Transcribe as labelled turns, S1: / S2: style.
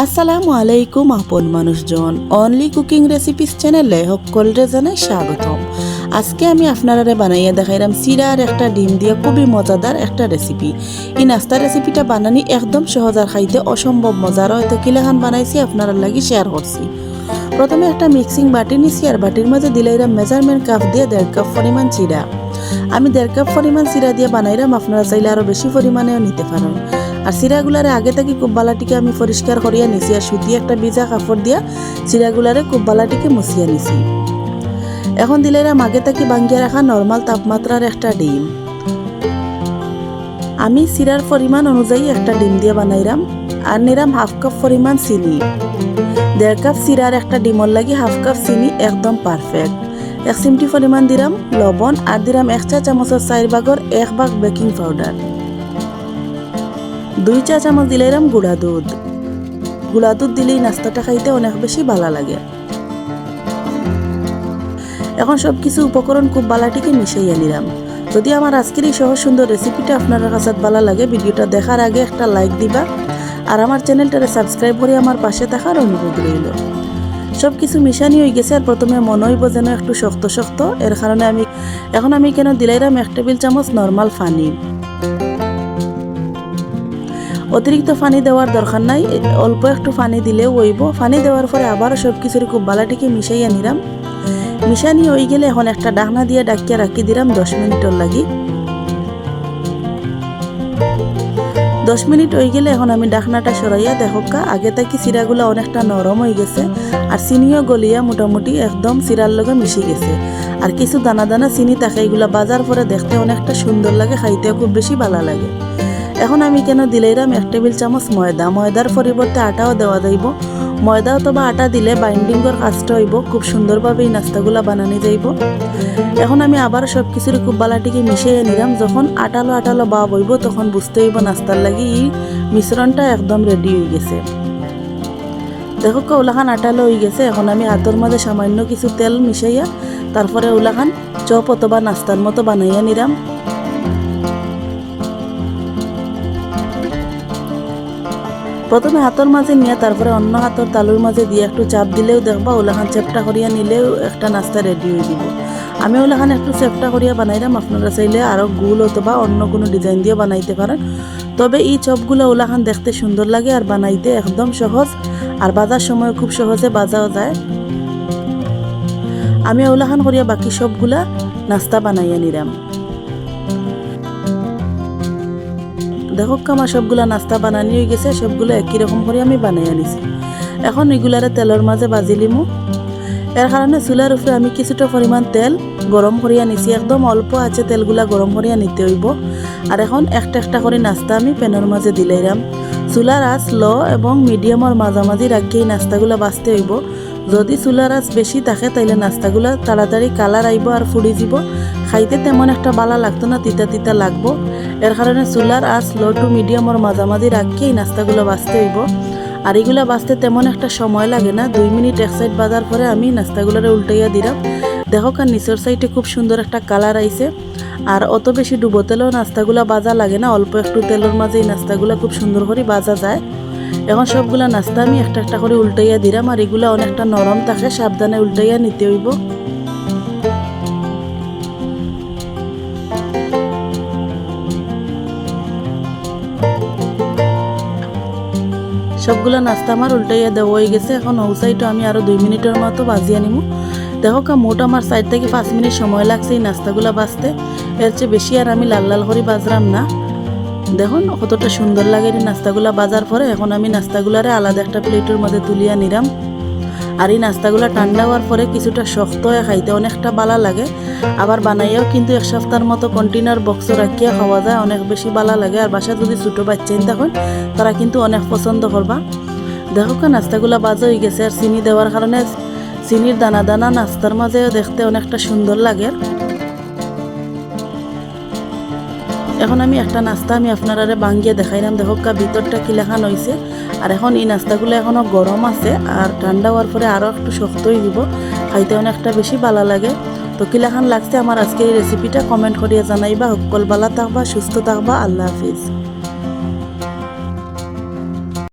S1: আসসালামু আলাইকুম, আপন মানুষজন। অনলি কুকিং রেসিপিস চ্যানেলে সকলরে জানাই স্বাগতম। আজকে আমি আপনারা বানাইয়া দেখাইলাম সিরার একটা ডিম দিয়ে খুবই মজাদার একটা রেসিপি এই নাস্তা রেসিপিটা বানানি একদম সহজ আর খাইতে অসম্ভব মজার। হয়তো কিলাখান বানাইছি আপনারা লাগি শেয়ার করছি। প্রথমে একটা মিক্সিং বাটি নিছি আর বাটির মাঝে দিলাইলাম মেজারমেন্ট কাপ দিয়ে দেড় কাপ পরিমাণ চিরা আমি দেড় কাপ পরিমাণ চিরা দিয়ে বানাইলাম, আপনারা চাইলে আরও বেশি পরিমাণেও নিতে পারেন। আর চিরাগুলারে আগে থেকে খুব বালাটিকে আমি পরিষ্কার করিয়া নিছি আর সুতি একটা ভিজা কাপড় দিয়া চিরাগুলারে খুব বালাটিকে মুছিয়া নিছি এখন দিলাইলাম আগে থেকে বাঙ্গিয়া রাখা নর্মাল তাপমাত্রার একটা ডিম। আমি চিরার পরিমাণ অনুযায়ী একটা ডিম দিয়ে বানাইলাম আর নিলাম হাফ কাপ পরিমাণ চিনি। দেড় কাপ চিরার একটা ডিমর লাগি হাফ কাপ চিনি একদম পারফেক্ট এক চিমটি পরিমাণ দিলাম লবণ আর দিলাম এক চা চামচের চার ভাগর এক ভাগ বেকিং পাউডার দুই চা চামচ দিলাম গুঁড়া দুধ। গুঁড়া দুধ দিলেই নাস্তাটা খাইতে অনেক বেশি ভালো লাগে। এখন সব কিছু উপকরণ খুব বালাটিকে মিশাইয়া নিলাম। যদি আমার আজকের এই সহজ সুন্দর রেসিপিটা আপনার কাছে ভালো লাগে, ভিডিওটা দেখার আগে একটা লাইক দিবা আর আমার চ্যানেলটারে সাবস্ক্রাইব করে আমার পাশে থাকার অনুরোধ রইল। সব কিছু মিশানি হয়ে গেছে আর প্রথমে মনে হইব যেন একটু শক্ত শক্ত। এর কারণে আমি এখন আমি কেন দিলাইরাম এক টেবিল চামচ নর্মাল পানি অতিরিক্ত পানি দেওয়ার দরকার নাই, অল্প একটু পানি দিলেও হইব। পানি দেওয়ার পরে আবারও সব কিছুর খুব বালাটিকে মিশাইয়া নিলাম। মিশানি হয়ে গেলে এখন একটা ডাকনা দিয়ে ডাকিয়া রাখি দিলাম দশ মিনিটের লাগি। দশ মিনিট হয়ে গেলে এখন আমি ডাকনাটা সরাইয়া দেখকা আগে থেকে চিরাগুলো অনেকটা নরম হয়ে গেছে, আর চিনিও গলিয়া মোটামুটি একদম চিরার লগে মিশে গেছে। আর কিছু দানা দানা চিনি থাকে, এগুলা বাজার পরে দেখতে অনেকটা সুন্দর লাগে খাইতে খুব বেশি ভালো লাগে। এখন আমি কেন দিলাইরাম? এক টেবিল চামচ ময়দা। ময়দার পরিবর্তে আটাও দেওয়া যাইব। ময়দা অথবা আটা দিলে বাইন্ডিংয়ের কাজটা হইব। খুব সুন্দরভাবে এই নাস্তাগুলা বানানি যাইব। এখন আমি আবার সব কিছুর খুব বালাটিকে মিশিয়ে নিলাম। যখন আটালো আটালো বা বইব তখন বুঝতে হইব নাস্তার লাগি এই মিশ্রণটা একদম রেডি হয়ে গেছে। দেখো কে ওলাখান আটালো হয়ে গেছে। এখন আমি হাতের মাঝে সামান্য কিছু তেল মিশাইয়া, তারপরে ওলাখান চপ অথবা নাস্তার মতো বানাইয়া নিলাম। প্রথমে হাতের মাঝে নিয়ে, তারপরে অন্য হাতের তালুর মাঝে দিয়ে একটু চাপ দিলেও দেখবা ওলাখান চেপটা করিয়া নিলেও একটা নাস্তা রেডি হয়ে দিব। আমি ওলাখান একটু চেপটা করিয়া বানাইলাম আপনারা চাইলে আরও গুল অথবা অন্য কোনো ডিজাইন দিয়ে বানাইতে পারেন। তবে এই চপগুলো ওলাখান দেখতে সুন্দর লাগে আর বানাইতে একদম সহজ, আর বাজার সময় খুব সহজে বাজাও যায়। আমি ওলাখান করিয়া বাকি সবগুলা নাস্তা বানাইয়া নিলাম। দেখো আমার সবগুলা নাস্তা বানানি হয়ে গেছে, সবগুলো একই রকম করে আমি বানাই আনিছি। এখন এগুলারে তেলের মাঝে বাজি লিমু। এর কারণে চুলার উপরে আমি কিছুটা পরিমাণ তেল গরম করিয়া নিছি একদম অল্প আছে তেলগুলা গরম করিয়া নিতে হইব। আর এখন একটা একটা করে নাস্তা আমি প্যানের মাঝে দিলাইরাম চুলার আঁচ ল এবং মিডিয়ামের মাঝামাঝি রাখি এই নাস্তাগুলো বাঁচতে হইব। যদি চুলার আঁচ বেশি থাকে, তাইলে নাস্তাগুলো তাড়াতাড়ি কালার আইব আর ফুড়ি যাব। খাইতে তেমন একটা বালা লাগতো না, তিতা তিতা লাগবো। এর কারণে চুলার আঁচ লো টু মিডিয়ামের মাঝামাঝি রাখি এই নাস্তাগুলো বাঁচতে হইব। আর এগুলো বাঁচতে তেমন একটা সময় লাগে না। দুই মিনিট এক সাইড বাজার পরে আমি নাস্তাগুলোরে উল্টাইয়া দিলাম। দেখো কার নিচের সাইডে খুব সুন্দর একটা কালার আইছে। আর অত বেশি ডুবো তেলেও নাস্তাগুলো বাজা লাগে না। অল্প একটু তেলের মাঝে এই নাস্তাগুলো খুব সুন্দর করে বাজা যায়। এখন সবগুলা নাস্তা আমি একটা একটা করে উল্টাইয়া দিলাম। আর এগুলো অনেকটা নরম থাকে, সাবধানে উল্টাইয়া নিতে হইব। সবগুলো নাস্তা আমার উল্টাইয়া দেওয়া হয়ে গেছে। এখন ও সাইডও আমি আরও দুই মিনিটের মতো বাজিয়ে নিব দেখো কা, মোট আমার সাইড থেকে পাঁচ মিনিট সময় লাগছে এই নাস্তাগুলো বাজতে এর চেয়ে বেশি আর আমি লাল লাল করে বাজরাম না। দেখুন কতটা সুন্দর লাগে এই নাস্তাগুলো বাজার পরে এখন আমি নাস্তাগুলারে আলাদা একটা প্লেটের মধ্যে তুলিয়া নিলাম আর এই নাস্তাগুলো ঠান্ডা হওয়ার পরে কিছুটা শক্ত হয়ে খাইতে অনেকটা বালা লাগে। আবার বানাইয়াও কিন্তু এক সপ্তাহের মতো কন্টেনার বক্স রাখিয়া খাওয়া যায়, অনেক বেশি বালা লাগে। আর বাসা যদি ছোটো বাচ্চা তখন তারা কিন্তু অনেক পছন্দ করবা। দেখো নাস্তাগুলো বাজে হয়ে গেছে। আর চিনি দেওয়ার কারণে চিনির দানা দানা নাস্তার মাঝেও দেখতে অনেকটা সুন্দর লাগে। এখন আমি একটা নাস্তা আমি আপনারা বাঙ্গিয়ে দেখাইলাম দেখো কা ভিতরটা কিলাখান হয়েছে আর এখন এই নাস্তাগুলো এখনও গরম আছে আর ঠান্ডা হওয়ার পরে আরও একটু শক্তই দিব। খাইতে অনেকটা বেশি ভালো লাগে। তো কিলাখান লাগছে? আমার আজকের এই রেসিপিটা কমেন্ট করিয়া জানাইবা। সকল ভালো থাকবা, সুস্থ থাকবা। আল্লাহ হাফিজ।